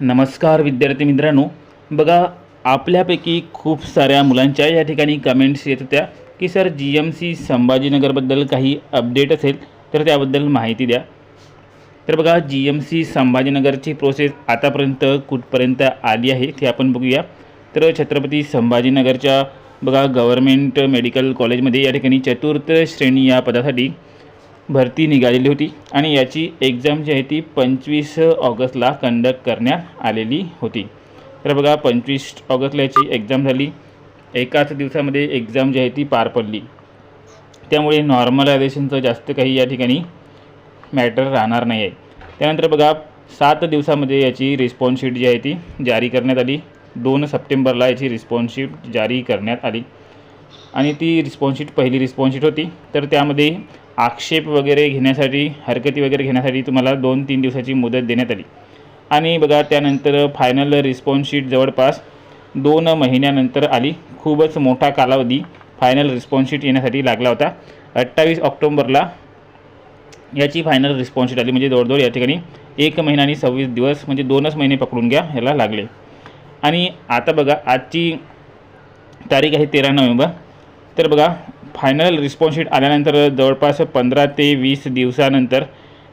नमस्कार विद्यार्थी मित्रांनो. बघा आपल्यापैकी खूप साऱ्या मुलांच्या या ठिकाणी कमेंट्स येत होत्या की सर जी एम सी संभाजीनगरबद्दल काही अपडेट असेल तर त्याबद्दल माहिती द्या. तर बघा जी एम सी संभाजीनगरची प्रोसेस आतापर्यंत कुठपर्यंत आली आहे ते आपण बघूया. तर छत्रपती संभाजीनगरच्या बघा गव्हर्मेंट मेडिकल कॉलेजमध्ये या ठिकाणी चतुर्थ श्रेणी या पदासाठी भरती निघालेली होती आणि याची एक्झाम जी आहे ती पंचवीस ऑगस्टला कंडक्ट करण्यात आलेली होती. तर बघा पंचवीस ऑगस्टला याची एक्झाम झाली. एकाच दिवसामध्ये एक्झाम जी आहे ती पार पडली. त्यामुळे नॉर्मलायझेशनचं जास्त काही या ठिकाणी मॅटर राहणार नाही आहे त्यानंतर बघा सात दिवसामध्ये याची रिस्पॉन्स शीट जी आहे ती जारी करण्यात आली. दोन सप्टेंबरला याची रिस्पॉन्स शीट जारी करण्यात आली. आणि ती रिस्पॉन्स पहिली रिस्पॉन्स होती. तर त्यामध्ये आक्षेप वगैरे घेण्यासाठी हरकती वगैरे घेण्यासाठी तुम्हाला दोन तीन दिवसाची मुदत देण्यात आली. आणि बघा त्यानंतर फायनल रिस्पॉन्सशीट जवळपास दोन महिन्यानंतर आली. खूपच मोठा कालावधी फायनल रिस्पॉन्सशीट येण्यासाठी लागला होता. अठ्ठावीस ऑक्टोंबरला याची फायनल रिस्पॉन्सशीट आली. म्हणजे जवळजवळ या ठिकाणी एक महिना आणि सव्वीस दिवस म्हणजे दोनच महिने पकडून घ्या ह्याला लागले. आणि आता बघा आजची तारीख आहे तेरा नोव्हेंबर. तर बघा फायनल रिस्पॉन्स शीट आल्यानंतर जवळपास पंधरा ते वीस दिवसानंतर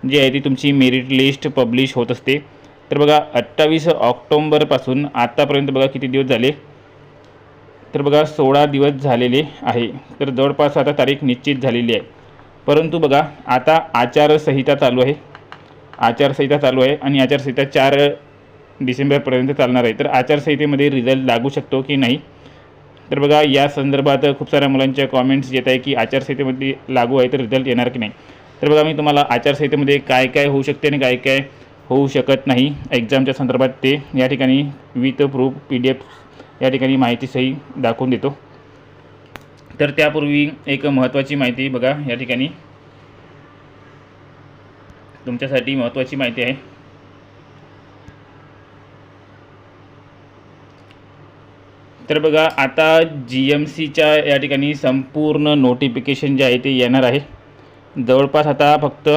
जी आहे ती तुमची मेरिट लिस्ट पब्लिश होत असते. तर बघा अठ्ठावीस ऑक्टोंबरपासून आत्तापर्यंत बघा किती दिवस झाले? तर बघा सोळा दिवस झालेले आहे. तर जवळपास आता तारीख निश्चित झालेली आहे. परंतु बघा आता आचारसंहिता चालू आहे. आचारसंहिता चालू आहे आणि आचारसंहिता चार डिसेंबरपर्यंत चालणार आहे. तर आचारसंहितेमध्ये रिझल्ट लागू शकतो की नाही? तर बघा या संदर्भात खूप साऱ्या मुलांच्या कॉमेंट्स येत आहे की आचारसंहितेमध्ये लागू आहे तर रिझल्ट येणार की नाही? तर बघा मी तुम्हाला आचारसंहितेमध्ये काय काय होऊ शकते आणि काय काय होऊ शकत नाही. एक्झामच्या संदर्भात ते या ठिकाणी with proof P D F या ठिकाणी माहितीसही दाखवून देतो. तर त्यापूर्वी एक महत्त्वाची माहिती बघा या ठिकाणी तुमच्यासाठी महत्त्वाची माहिती आहे. तर बघा आता जी एम सीच्या या ठिकाणी संपूर्ण नोटिफिकेशन जे आहे ते येणार आहे. जवळपास आता फक्त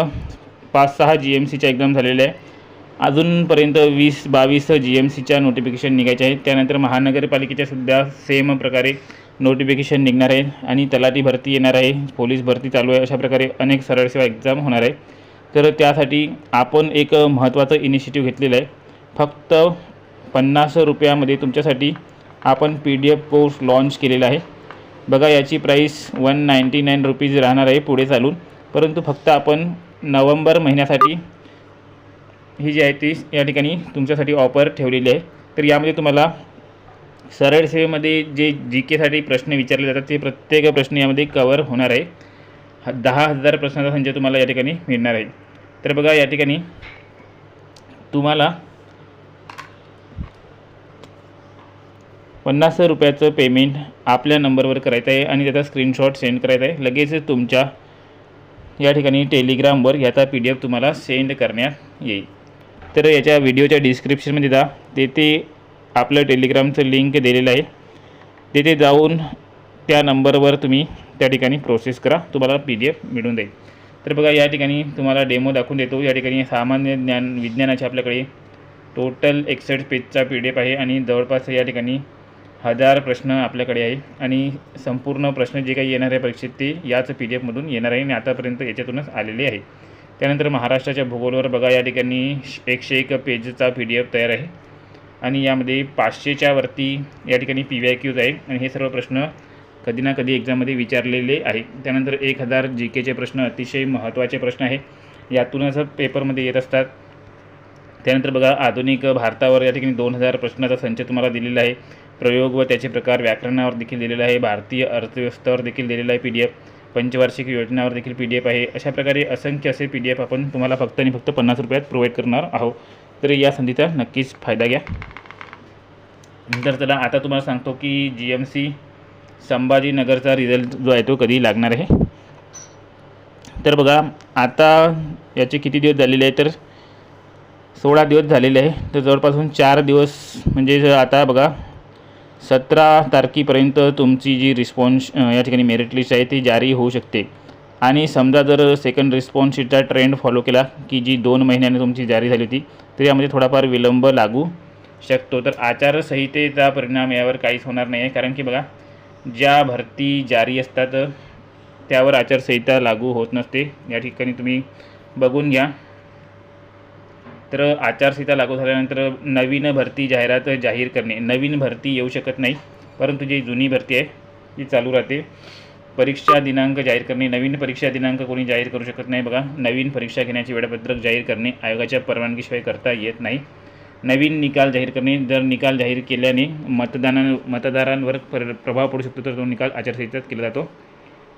पाच सहा जी एम सीच्या एक्झाम झालेल्या आहे. अजूनपर्यंत वीस बावीस जी एम सीच्या नोटिफिकेशन निघायचे आहेत. त्यानंतर महानगरपालिकेच्या सुद्धा सेम प्रकारे नोटिफिकेशन निघणार आहे आणि तलाठी भरती येणार आहे. पोलीस भरती चालू आहे. अशा प्रकारे अनेक सरळ सेवा एक्झाम होणार आहे. तर त्यासाठी आपण एक महत्त्वाचं इनिशिएटिव्ह घेतलेलं आहे. फक्त पन्नास रुपयामध्ये तुमच्यासाठी आपण P D F course launch केलेला आहे. बघा याची price one ninety nine rupees राहणार आहे पुढे चालून. परंतु फक्त आपण नोव्हेंबर महिन्यासाठी ही जी आहे ती या ठिकाणी तुमच्यासाठी ऑफर ठेवलेली आहे. तर यामध्ये तुम्हाला सरळ सेवेमध्ये जे जी केसाठी प्रश्न विचारले जातात ते प्रत्येक प्रश्न यामध्ये कवर होणार आहे. ह- दहा हजार प्रश्नाचा संच तुम्हाला या ठिकाणी मिळणार आहे. तर बघा या ठिकाणी तुम्हाला पन्नास रुपयाचं पेमेंट आपल्या नंबरवर करायचं आहे आणि त्याचा स्क्रीनशॉट सेंड करायचा आहे. लगेच तुमच्या या ठिकाणी टेलिग्रामवर ह्याचा पी डी एफ तुम्हाला सेंड करण्यात येईल. तर याच्या व्हिडिओच्या डिस्क्रिप्शनमध्ये जा. तेथे आपलं टेलिग्रामचं लिंक दिलेलं आहे. तेथे जाऊन त्या नंबरवर तुम्ही त्या ठिकाणी प्रोसेस करा. तुम्हाला पी डी एफ मिळून जाईल. तर बघा या ठिकाणी तुम्हाला डेमो दाखवून देतो. या ठिकाणी सामान्य ज्ञान विज्ञानाचे आपल्याकडे टोटल एकसष्ट पेजचा पी डी एफ आहे आणि जवळपास या ठिकाणी हजार प्रश्न आपल्याकडे आहे आणि संपूर्ण प्रश्न जे काही येणार आहे परीक्षेत ते याच पी डी एफमधून येणार आहे आणि आतापर्यंत याच्यातूनच आलेले आहे. त्यानंतर महाराष्ट्राच्या भूगोलवर बघा या ठिकाणी एकशे एक पेजचा पी डी एफ तयार आहे. आणि यामध्ये पाचशेच्या वरती या ठिकाणी पी वाय क्यूज आहे आणि हे सर्व प्रश्न कधी ना कधी एक्झाममध्ये विचारलेले आहे. त्यानंतर एक हजार जी केचे प्रश्न अतिशय महत्त्वाचे प्रश्न आहे. यातूनच पेपरमध्ये येत असतात. त्यानंतर बघा आधुनिक भारतावर या ठिकाणी दोन हजार प्रश्नाचा संच तुम्हाला दिलेला आहे. प्रयोग व त्याचे प्रकार व्याकरणावर देखील दिलेला आहे. भारतीय अर्थव्यवस्थेवर देखील दिलेला आहे पी डी एफ पंचवार्षिक योजनावर देखील पी डी एफ आहे. अशा प्रकारे असंख्य असे पी डी एफ आपण तुम्हाला फक्त आणि फक्त पन्नास रुपयात प्रोव्हाइड करणार आहोत. तर या संधीचा नक्कीच फायदा घ्या. नंतर चला आता तुम्हाला सांगतो की जी एम सी संभाजीनगरचा रिझल्ट जो आहे तो कधी लागणार आहे. तर बघा आता याचे किती दिवस झालेले आहे तर सोळा दिवस झालेले आहे. तर जवळपासून चार दिवस म्हणजे आता बघा सतरा तारखेपर्यंत तुमची जी रिस्पॉन्स या ठिकाणी मेरिट लिस्ट आहे ती जारी होऊ शकते. आणि समजा जर सेकंड रिस्पॉन्स शीटचा ट्रेंड फॉलो केला की जी दोन महिन्याने तुमची जारी झाली होती तर यामध्ये थोडाफार विलंब लागू शकतो. तर आचारसंहितेचा परिणाम यावर काहीच होणार नाही आहे कारण की बघा ज्या भरती जारी असतात त्यावर आचारसंहिता लागू होत नसते. या ठिकाणी तुम्ही बघून घ्या. तर आचारसंहिता लागू झाल्यानंतर नवीन भरती जाहिरात जाहीर करणे. नवीन भरती येऊ शकत नाही परंतु जी जुनी भरती आहे ती चालू राहते परीक्षा दिनांक जाहीर करणे. नवीन परीक्षा दिनांक कोणी जाहीर करू शकत नाही बघा. नवीन परीक्षा घेण्याचे वेळापत्रक जाहीर करणे आयोगाच्या परवानगीशिवाय करता येत नाही. नवीन निकाल जाहीर करणे. जर निकाल जाहीर केल्याने मतदाना मतदारांवर पर प्रभाव पडू शकतो तर तो निकाल आचारसंहितेत केला जातो.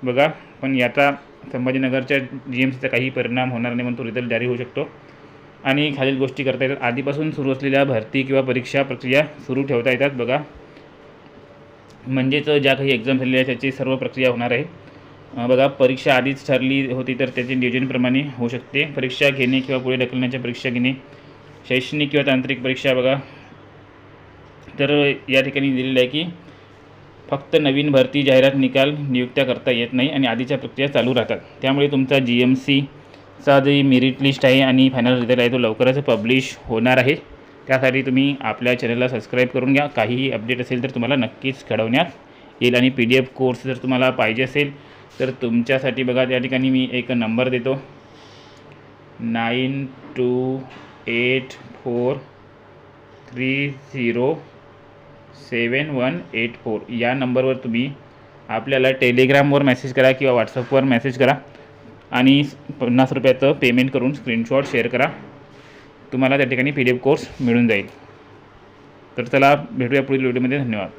बघा पण याचा संभाजीनगरच्या जी एम सीचा काही परिणाम होणार नाही म्हणून तो रिझल्ट जारी होऊ शकतो. आणि खालील गोष्टी करता येतात. आधीपासून सुरू असलेल्या भरती किंवा परीक्षा प्रक्रिया सुरू ठेवता येतात. बघा. म्हणजेच ज्या काही एक्झाम झालेल्या आहेत त्याची सर्व प्रक्रिया होणार आहे. बघा परीक्षा आधीच ठरली होती तर त्याचे नियोजनप्रमाणे होऊ शकते. परीक्षा घेणे किंवा पुढे ढकलण्याच्या परीक्षा घेणे शैक्षणिक किंवा तांत्रिक परीक्षा बघा. तर या ठिकाणी दिलेलं आहे की फक्त नवीन भरती जाहिरात निकाल नियुक्त्या करता येत नाही आणि आधीच्या प्रक्रिया चालू राहतात. त्यामुळे तुमचा जी एम चा जे मेरिट लिस्ट आहे आणि फायनल रिझल्ट आहे तो लवकरच पब्लिश होणार आहे. त्यासाठी तुम्ही आपल्या चॅनलला सबस्क्राईब करून घ्या. काहीही अपडेट असेल तर तुम्हाला नक्कीच कळवण्यात येईल आणि पी डी एफ कोर्स जर तुम्हाला पाहिजे असेल तर तुमच्यासाठी बघा त्या ठिकाणी मी एक नंबर देतो. Nine two eight four three zero seven one eight four या नंबरवर तुम्ही आपल्याला टेलिग्रामवर मेसेज करा किंवा व्हॉट्सअपवर मेसेज करा. आणि पन्नास रुपयाचं पेमेंट करून स्क्रीनशॉट शेअर करा. तुम्हाला त्या ठिकाणी पी डी एफ कोर्स मिळून जाईल. तर चला भेटूया पुढील व्हिडिओमध्ये धन्यवाद.